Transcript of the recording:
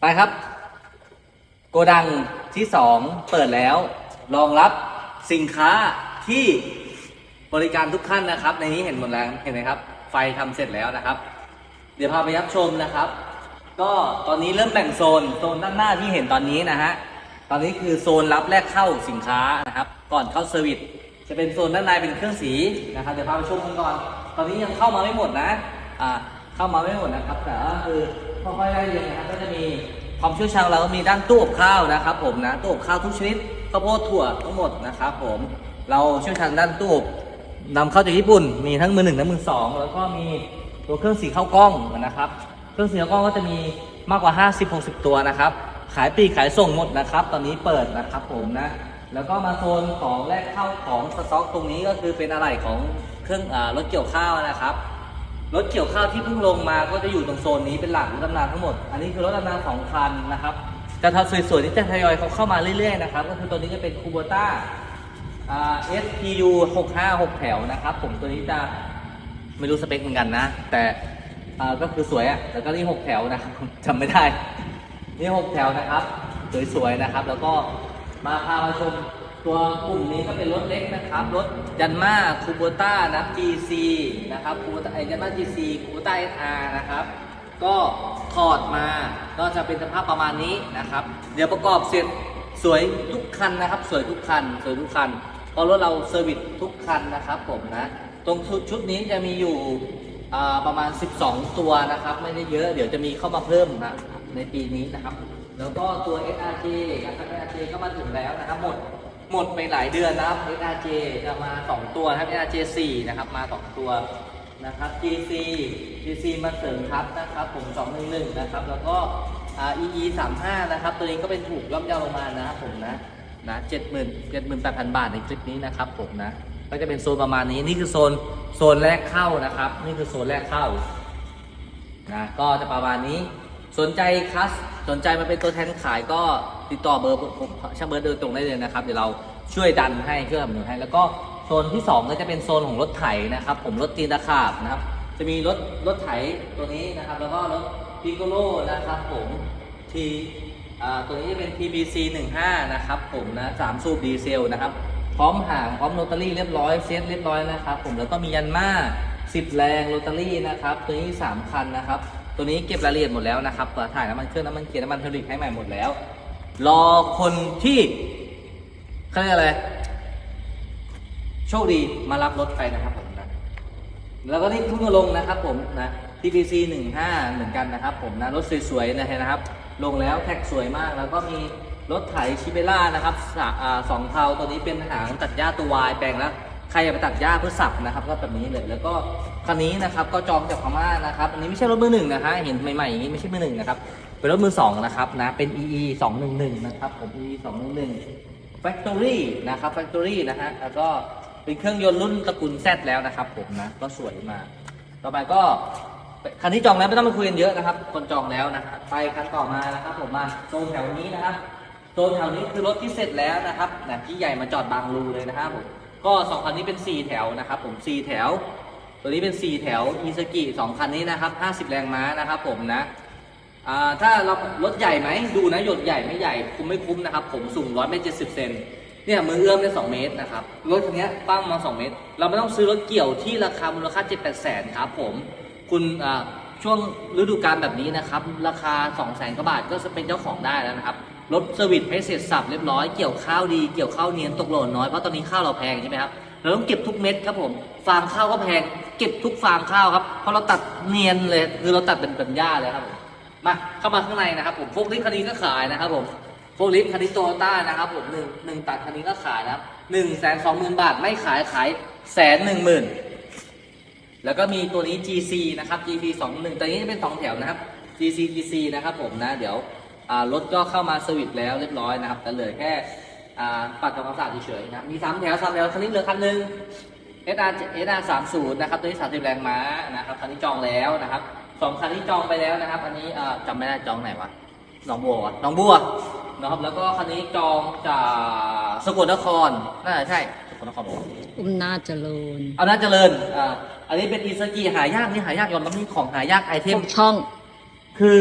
ไปครับ โกดังที่สองเปิดแล้ว รองรับสินค้าที่บริการทุกขั้นนะครับ ในนี้เห็นหมดแล้วเห็นไหมครับ ไฟทำเสร็จแล้วนะครับ เดี๋ยวพาไปยับชมนะครับ ก็ตอนนี้เริ่มแบ่งโซนโซนด้านหน้าที่เห็นตอนนี้นะฮะตอนนี้คือโซนรับแลกเข้าสินค้านะครับ ก่อนเข้าเซอร์วิสจะเป็นโซนด้านในเป็นเครื่องสีนะครับเดี๋ยวพาไปชมกันก่อน ตอนนี้ยังเข้ามาไม่หมดนะอ่า เข้ามาไม่หมดนะครับ แต่ว่าคือค่อยๆไล่เรียงนะครับก็จะมีความเชี่ยวชาญเราก็มีด้านตู้อบข้าวนะครับ ผมนะตู้อบข้าวทุกชนิดข้าวโพดถั่วทั้งหมดนะครับ ผมเราเชี่ยวชาญด้านตู้อบนำเข้าจากญี่ปุ่น มีทั้งมือหนึ่งและมือสองแล้วก็มีตัวเครื่องสีข้าวกล้องนะครับ เครื่องสียงกล้องก็จะมีมากกว่า 50-60 ตัวนะครับ ขายปีกขายส่งหมดนะครับ ตอนนี้เปิดนะครับผมนะ แล้วก็มาโซนของแรกเข้าของสต็อกตรงนี้ก็คือเป็นอะไรของเครื่องอรถเกี่ยวข้าวนะครับ รถเกี่ยวข้าวที่เพิ่งลงมาก็จะอยู่ตรงโซนนี้เป็นหลักรถดำน้ำทั้งหมด อันนี้คือรถดำน้ำสองคันนะครับจะทำสวยๆที่จะทยอยเขาเข้ามาเรื่อยๆนะครับ ก็คือตัวนี้จะเป็นคูโบต้า SPU 656 แถวนะครับ ผมตัวนี้จะไม่รู้สเปคเหมือนกันนะ แต่ก็คือสวยอะ่ะแต่ก็นี่ 6 แถวนะครับจำไม่ได้ นี่ 6 แถวนะครับ สวยๆนะครับ แล้วก็มาพามาชม ตัวกลุ่มนี้ก็เป็นรถเล็กนะครับ รถยันมาคูโบต้านะ GC นะครับคูโบต้ายันมา GC คูโบต้า SR นะครับ ก็ถอดมาก็จะเป็นสภาพประมาณนี้นะครับ เดี๋ยวประกอบเสร็จสวยทุกคันนะครับ สวยทุกคัน สวยทุกคันเพราะรถเราเซอร์วิสทุกคันนะครับผมนะ ตรงชุดชุดนี้จะมีอยู่ประมาณ 12 ตัวนะครับ ไม่ได้เยอะ เดี๋ยวจะมีเข้ามาเพิ่มนะในปีนี้นะครับ แล้วก็ตัว SRJ นะครับ SRJ ก็มาถึงแล้วนะครับหมด หมดไปหลายเดือนนะครับ SRJ จะมา 2 ตัวนะครับ SRJ 4นะครับ มา 2 ตัวนะครับ GC GC มาเสริมทับนะครับ ผม 211 นะครับ แล้วก็อ่า EE 35 นะครับ ตัวนี้ก็เป็นถูกย่อมเยาลงมานะครับผมนะ นะ 70,000 78,000 บาทในคลิปนี้นะครับผมนะ ก็จะเป็นโซนประมาณนี้ นี่คือโซน โซนแรกเข้านะครับ นี่คือโซนแรกเข้า นะ ก็จะประมาณนี้ สนใจคัส สนใจมาเป็นตัวแทนขายก็ ติดต่อเบอร์ช่างเบอร์โดยตรงได้เลยนะครับ เดี๋ยวเราช่วยดันให้ช่วยสนับสนุนให้ แล้วก็โซนที่ 2 ก็จะเป็นโซนของรถไถนะครับ ผมรถตีนตะขาบนะครับ จะมีรถรถไถตัวนี้นะครับ แล้วก็รถพิโกโลนะครับผมที่ตัวนี้จะเป็น TBC 15นะครับผมนะสามสูบดีเซลนะครับ พร้อมหางพร้อมโรตารี่เรียบร้อยเซตเรียบร้อยนะครับ ผมแล้วก็มียันมา10แรงโรตารี่นะครับ ตัวนี้ 3 คันนะครับ ตัวนี้เก็บรายละเอียดหมดแล้วนะครับถ่ายน้ำมันเครื่องน้ำมันเกียร์น้ำมันเทอร์บิกให้ใหม่หมดแล้ว รอคนที่เขาเรียกอะไร โชคดีมารับรถไปนะครับผมนะ แล้วก็นี่เพิ่งลงนะครับผมนะ TPC 15 เหมือนกันนะครับผมนะ รถสวยๆนะฮะนะครับ ลงแล้วแท็กสวยมาก แล้วก็มีรถไถชิเบล่านะครับสอสองเทาตัวนี้เป็นหางตัดหญ้าตัววายแปลงแล้วใครอยากไปตัดหญ้าเพื่อสับนะครับ ก็แบบนี้เลยแล้วก็คันนี้นะครับก็จองจากพม่านะครับอันนี้ไม่ใช่รถมือหนึ่งนะฮะเห็นใหม่ๆอย่างนี้ไม่ใช่มือหนึ่งนะครับ เป็นรถมือสองนะครับนะ เป็น EE 211 นะครับผม EE 211 Factory นะครับ Factory นะฮะ แล้วก็เป็นเครื่องยนต์รุ่นตระกูล Z แล้วนะครับผมนะ ก็สวยมาก ต่อไปก็คันที่จองแล้วไม่ต้องมาคุยกันเยอะนะครับ คนจองแล้วนะครับไปคันต่อมานะครับผมมาโซนแถวนี้นะครับโซนแถวนี้คือรถที่เสร็จแล้วนะครับนะที่ใหญ่มาจอดบางรูเลยนะครับผมก็สองคันนี้เป็น4แถวนะครับผม4แถว ตัวนี้เป็น4แถวอีสกิสองคันนี้นะครับ50 แรงม้านะครับผมนะ ถ้าเรารถใหญ่ไหมดูนะหยดใหญ่ไม่ใหญ่คุ้มไม่คุ้มนะครับ ผมสูงร้อยเมตรเจ็ดสิบเซนเนี่ยมือเอื้อมได้สองเมตรนะครับรถคันนี้ปั้งมาสองเมตร เราไม่ต้องซื้อรถเกี่ยวที่ราคามูลค่าเจ็ดแปดแสนครับผมคุณช่วงฤดูกาลแบบนี้นะครับ ราคา2องแสนกว่าบาทก็จะเป็นเจ้าของได้แล้วนะครับรถเซอร์วิสให้เสร็จสับเรียบร้อยเกี่ยวข้าวดีเกี่ยวข้าวเนียนตกหล่นน้อยเพราะตอนนี้ข้าวเราแพงใช่ไหมครับเราต้องเก็บทุกเม็ดครับผมฟางข้าวก็แพงเก็บทุกฟางข้าวครับเพราะเราตัดเนียนเลยคือเราตัดเป็นเป็นหญ้าเลยครับผ มาเข้ามาข้างในนะครับผมโฟกลิฟต์คันนี้ก็ขายนะครับผมโฟกลิฟต์คันนี้โตโยต้านะครับผมหนึ่งหนึ่งตัดคันนี้ก็ขายนะครับหนึ่งแสนสองหมื่นบาทไม่ขายขายแสนหนึ่งหมื่นแล้วก็มีตัวนี้ GC นะครับ GC สองหนึ่งตัวนี้จะเป็นสองแถวนะครับ GC GC นะครับผมนะ เดี๋ยวรถก็เข้ามาสวิตช์แล้วเรียบร้อยนะครับแต่เหลือแค่ปัดทำความสะอาดเฉยๆนะครับมีสามแถวสามแถวคันนี้เหลือคันหนึ่ง SR SR 3 0นะครับ ตัวนี้ 30 แรงม้านะครับ คันนี้จองแล้วนะครับ สองคันที่จองไปแล้วนะครับ อันนี้เอ่อจำไม่ได้จองไหนวะหนองบัววะหนองบัวนะครับแล้วก็คันนี้จองจากสกลนครน่าจะใช่สกลนครบอกว่าอุ้มนาจเจริญเอาน่าเจริญอ่าอันนี้เป็นอีซากิหายากนี่หายากยอมรับนี่ของหายากไอเททุมกช่อง คือ